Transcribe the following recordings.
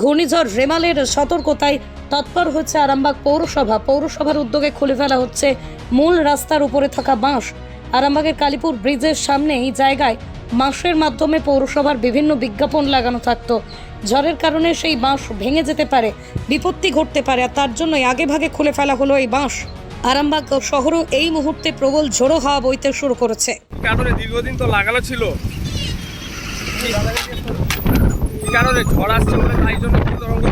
ঘূর্ণিঝড় রেমালের সতর্কতায় তৎপর হচ্ছে আরামবাগ পৌরসভা। পৌরসভার উদ্যোগে খুলে ফেলা হচ্ছে মূল রাস্তার উপরে থাকা বাঁশ। আরামবাগের কালীপুর ব্রিজের সামনে এই জায়গায় বাঁশের মাধ্যমে পৌরসভার বিভিন্ন বিজ্ঞাপন লাগানো থাকতো। ঝড়ের কারণে সেই বাঁশ ভেঙে যেতে পারে, বিপত্তি ঘটতে পারে, আর তার জন্যই আগে ভাগে খুলে ফেলা হলো এই বাঁশ। আরামবাগ শহরও এই মুহূর্তে প্রবল ঝোড়ো হাওয়া বইতে শুরু করেছে। কারণে দীর্ঘদিন তো লাগানো ছিল। কারণে ঝড় আসছে বলে তাই জন্য তরঙ্গ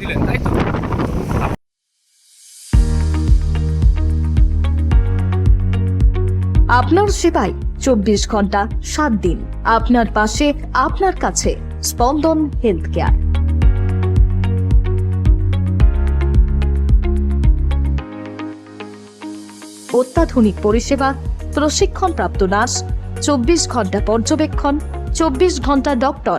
দিলেন তাই তো? আপনার সেবায় চব্বিশ ঘণ্টা, সাত দিন। আপনার পাশে, আপনার কাছে স্পন্দন হেলথ কেয়ার অত্যাধুনিক পরিষেবা, প্রশিক্ষণপ্রাপ্ত নার্স, চব্বিশ ঘণ্টা পর্যবেক্ষণ, চব্বিশ ঘণ্টা doctor.